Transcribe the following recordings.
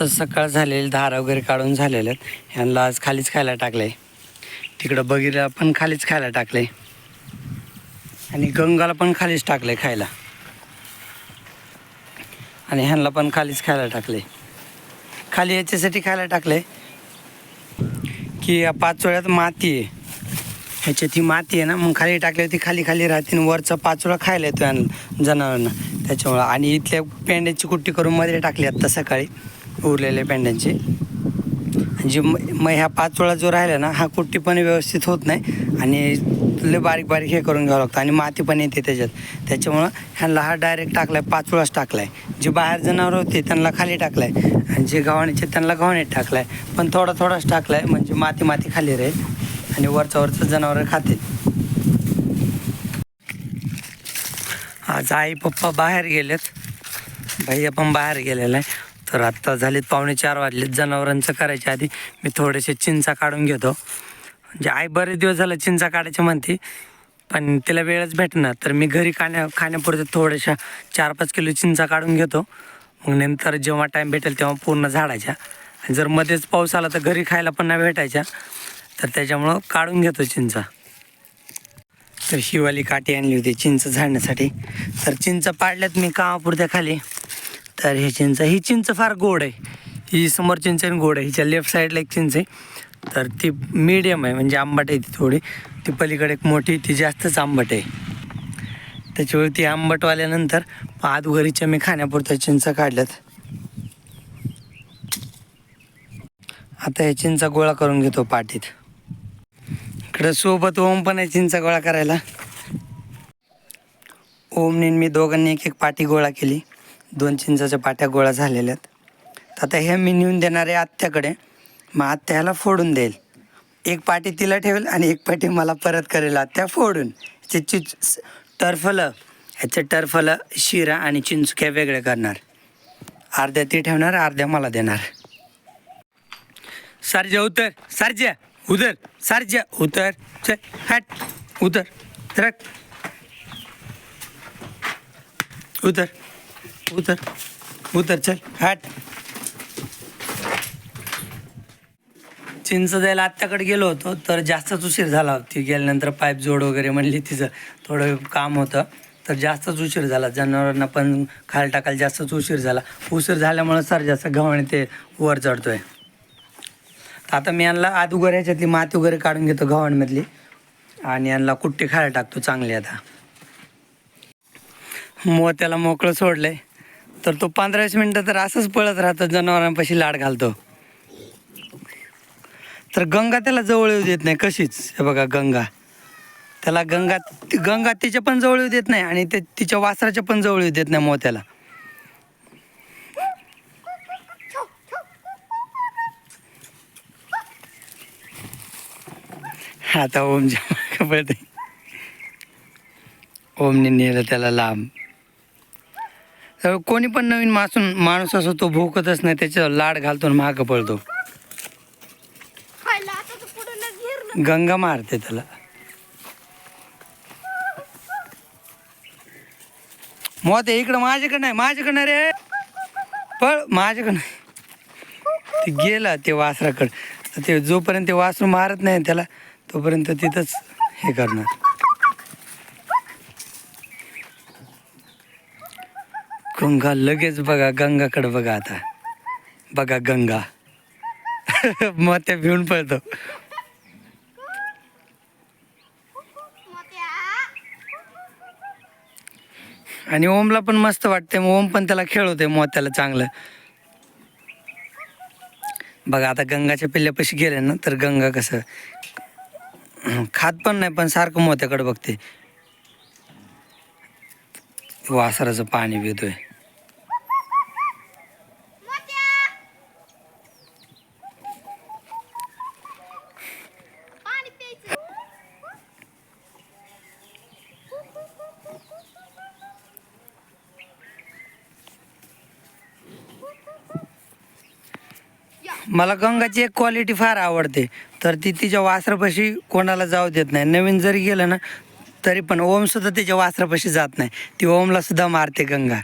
आता सकाळ झालेली धारा वगैरे काढून झालेल्या आहेत. ह्यांना आज खालीच खायला टाकलं आहे तिकडं बगीला पण खालीच खायला टाकलं आहे आणि गंगाला पण खालीच टाकलं आहे खायला. आणि ह्यांना पण खालीच खायला टाकले खाली याच्यासाठी खायला टाकलं आहे की या पाचोळ्यात माती आहे. ह्याच्यात ही माती आहे ना मग खाली टाकली ती खाली खाली राहते आणि वरचा पाचोळा खायला येतो जनावरांना. त्याच्यामुळं आणि इथल्या पेंड्याची कुट्टी करून मध्ये टाकली आत्ता सकाळी. उरलेल्या पेंड्यांची. जी म मग ह्या पाचोळा जो राहिला ना हा कुट्टी पण व्यवस्थित होत नाही आणि लय बारीक बारीक हे करून घ्यावं लागतं आणि माती पण येते त्याच्यात. त्याच्यामुळं ह्यांना हा डायरेक्ट टाकलाय पाचोळाच टाकलाय. जे बाहेर जनावर होते त्यांना खाली टाकलाय. आणि जे गव्हाणीचे त्यांना गव्हाणीत टाकलाय. पण थोडा थोडाच टाकलाय म्हणजे माती माती खाली राहील आणि वरचा वरचं जनावर खातील. आज आई पप्पा बाहेर गेलेत. भैया पण बाहेर गेलेला आहे तर आत्ता झालेत पावणे चार वाजलेत. जनावरांचं करायच्या आधी मी थोडेसे चिंचा काढून घेतो. म्हणजे आई बरेच दिवस झालं चिंचा काढायचे म्हणते पण तिला वेळच भेटणार. तर मी घरी खाण्या खाण्यापुरते थोड्याशा चार पाच किलो चिंचा काढून घेतो. मग नंतर जेव्हा टाईम भेटेल तेव्हा पूर्ण झाडायच्या आणि जर मध्येच पाऊस आला तर घरी खायला पण नाही भेटायच्या. तर त्याच्यामुळं काढून घेतो चिंचा. तर शिवाली काठी आणली होती चिंच झाडण्यासाठी. तर चिंच पाडल्यात मी कामापुरत्या खाली. तर ही चिंच ही चिंच फार गोड आहे. ही समोर चिंच आणि गोड आहे. हिच्या लेफ्ट साईडला एक चिंच आहे. तर ती मीडियम आहे. म्हणजे आंबट आहे ती थोडी. ती पलीकडे एक मोठी ती जास्तच आंबट आहे. त्याच्यावेळी ती आंबटवाल्यानंतर घरीच्या मी खाण्यापुरत्या चिंच काढल्यात. आता हे चिंचा गोळा करून घेतो पाठीत. इकडं सोबत ओम पण आहे चिंचा गोळा करायला. ओमने मी दोघांनी एक एक पाठी गोळा केली. दोन चिंचाच्या पाट्या गोळा झालेल्या आहेत तर आता हे मी नेऊन देणार आहे आत्याकडे. मग आत्या ह्याला फोडून देईल. एक पाटी तिला ठेवेल आणि एक पाटी मला परत करेल आत्या फोडून. ह्याचे चिच टर्फलं ह्याचे टर्फलं शिरा आणि चिंचुक्या वेगळे करणार. अर्ध्या ती ठेवणार अर्ध्या मला देणार. सरजा उतर. सरजा उतर. सरजा उतर. चल हट. उतर. रख. उतर. उतर उतर चल हट. चिंच द्यायला आत्याकडे गेलो होतो तर जास्तच उशीर झाला ती गेल्यानंतर पाईप जोड वगैरे म्हणली तिचं थोडं काम होतं तर जास्तच उशीर झाला. जनावरांना पण खाल टाकायला जास्तच उशीर झाला. उशीर झाल्यामुळं सर जास्त गव्हाणे ते वर चढतोय. तर आता मी यांना आदुगर ह्याच्यातली माती वगैरे काढून घेतो गव्हाणमधली आणि यांना कुट्टी खायला टाकतो चांगली आता. मोत्याला मोकळं सोडलंय. तर तो पंधरा वीस मिनटं तर असंच पळत राहतो जनावरांपाशी लाड घालतो. तर गंगा त्याला जवळ येऊ देत नाही कशीच? हे बघा गंगा. त्याला गंगा गंगा तिच्या पण जवळ येऊ देत नाही आणि ते तिच्या वासराच्या पण जवळ येऊ देत नाही मोत्याला. आता ओमच्या पळते ओमने नेलं त्याला लांब. कोणी पण नवीन मासून माणूस असो तो भोकतच नाही. त्याच्या लाड घालतो आणि मागं पळतो. गंगा मारते त्याला. मग ते इकडं माझ्याकडे नाही माझ्याकडे नाही रे. पळ माझ्याकडे नाही. ते गेला ते वासराकडं. ते जोपर्यंत ते वासरू मारत नाही त्याला तोपर्यंत तिथंच हे करणार. गंगा लगेच बघा गंगाकडे बघा आता. बघा गंगा. मग ते भिवून पळतो. आणि ओमला पण मस्त वाटते मग ओम पण त्याला खेळवते मोत्याला चांगलं. बघा आता गंगाच्या पिल्ल्यापाशी गेले ना तर गंगा कसं खात पण नाही पण सारखं मोत्याकडे बघते. वासराचं पाणी पितोय. मला गंगाची एक क्वालिटी फार आवडते. तर ती तिच्या वासरापाशी कोणाला जाऊ देत नाही. नवीन जरी गेलं ना तरी पण ओम सुद्धा तिच्या वासरापाशी जात नाही. ती ओमला सुद्धा मारते गंगा.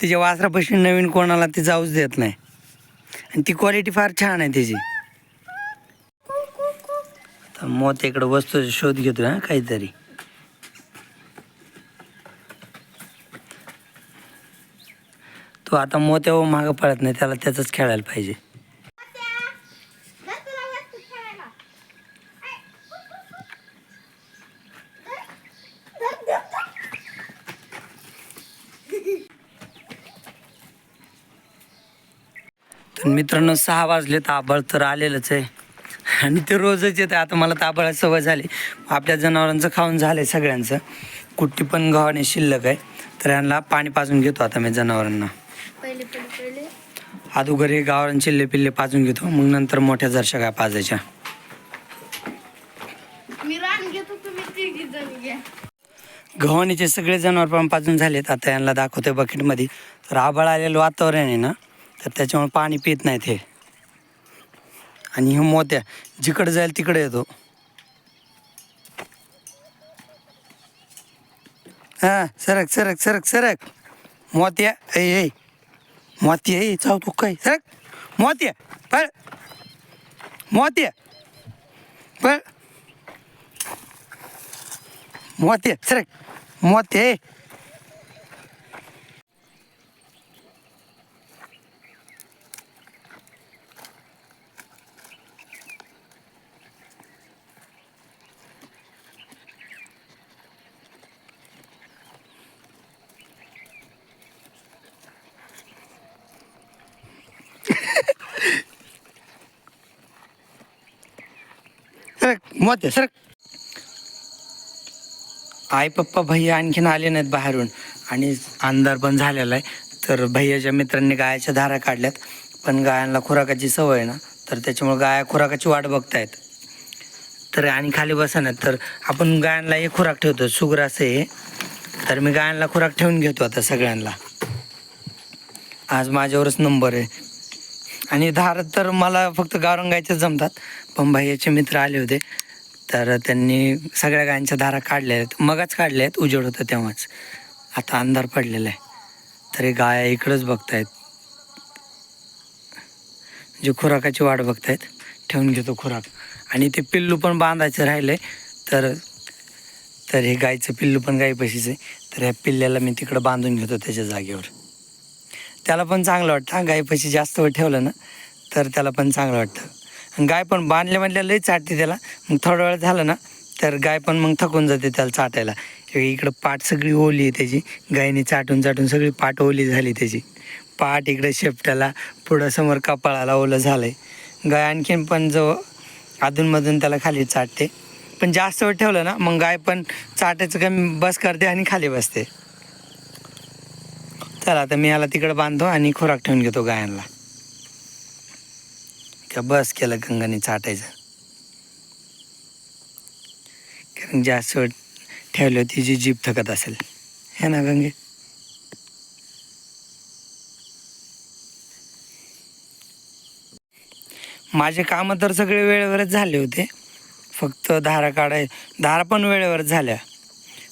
तिच्या वासरापाशी नवीन कोणाला ती जाऊच देत नाही. आणि ती क्वालिटी फार छान आहे त्याची तर मोत्या इकडं वस्तूचा शोध घेतोय हा काहीतरी. तो आता मोत्या मागं पडत नाही त्याला त्याचंच खेळायला पाहिजे मोत्या धर तुला वस्तू खेळायला ऐ. धर, धर, धर. तर मित्रांनो सहा वाजले तर आबाळ तर आलेलंच आहे. आणि ते रोजच येतं. आता मला तर आबाळाची सवय झाली. आपल्या जनावरांचं खाऊन झालं आहे सगळ्यांचं. कुट्टी पण गव्हाने शिल्लक आहे. तर यांना पाणी पाजून घेतो आता मी जनावरांना. पहिले पहिले पहिले. अगोदर हे गावरान चिल्ले पिल्ले पाजून घेतो. मग नंतर मोठ्या जरशा काय पाजायच्या. गव्हाणीचे सगळे जनावर पण पाजून झालेत. आता यांना दाखवतोय बकेटमध्ये तर आबाळ आलेलं वातावरण आहे ना? तर त्याच्यामुळे पाणी पित नाहीत हे आणि हे मोत्या जिकडे जाईल तिकडे येतो. हां सरक सरक सरक सरक. मोत्या ऐ ऐ मोत्या ऐ चाव तू काय? सरक. मोत्या पळ. मोत्या पळ. मोत्या सरक. मोत्या सरक मोते सरक. आई पप्पा भैया आणखीन आले नाहीत बाहेरून. आणि अंधार पण झालेला आहे. तर भैयाच्या मित्रांनी गायाच्या धारा काढल्यात. पण गायांना खुराकाची सवय आहे ना. तर त्याच्यामुळे गाया खुराकाची वाट बघतायत. तर आणि खाली बसणार तर आपण गायांना एक खुराक ठेवतो. सुग्रास हे तर मी गायांना खुराक ठेवून घेतो आता सगळ्यांना. आज माझ्यावरच नंबर आहे. आणि धार तर मला फक्त गावरंग जमतात. पण भैयाचे मित्र आले होते. तर त्यांनी सगळ्या गायांच्या धारा काढल्या आहेत. मगच काढल्या आहेत. उजेड होतं तेव्हाच. आता अंधार पडलेला आहे. तरी गाया इकडंच बघतायत. जे खुराकाची वाट बघतायत ठेवून घेतो खुराक. आणि ते पिल्लू पण बांधायचं राहिलं तर तर हे गायचं पिल्लू पण गायपाशीच आहे. तर ह्या पिल्ल्याला मी तिकडं बांधून घेतो त्याच्या जागेवर. त्याला पण चांगलं वाटतं. हा, गायपाशी जास्त वेळ ठेवलं ना तर त्याला पण चांगलं वाटतं. आणि गाय पण बांधल्या बांधल्या लई चाटते त्याला. मग थोडा वेळ झालं ना तर गाय पण मग थकून जाते त्याला चाटायला. हे इकडं पाठ सगळी ओली आहे त्याची. गायने चाटून चाटून सगळी पाठ ओली झाली त्याची. पाठ इकडे शेपट्याला पुढं समोर कपाळाला ओलं झालं आहे गाय आणखीन पण जो अधूनमधून त्याला खाली चाटते. पण जास्त वेळ ठेवलं ना मग गाय पण चाटायचं कमी बस करते आणि खाली बसते. चला आता मी याला तिकडं बांधतो आणि खुराक ठेवून घेतो गायांना. का बस केलं गंगाने चाटायचं. कारण जास्त वेळ ठेवली होती जी जीभ थकत असेल. हे ना गंगे? माझे कामं तर सगळे वेळेवरच झाले होते. फक्त धारा काढाय धारा पण वेळेवर झाल्या.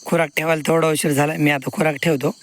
खुराक ठेवायला थोडा उशीर झाला. मी आता खुराक ठेवतो.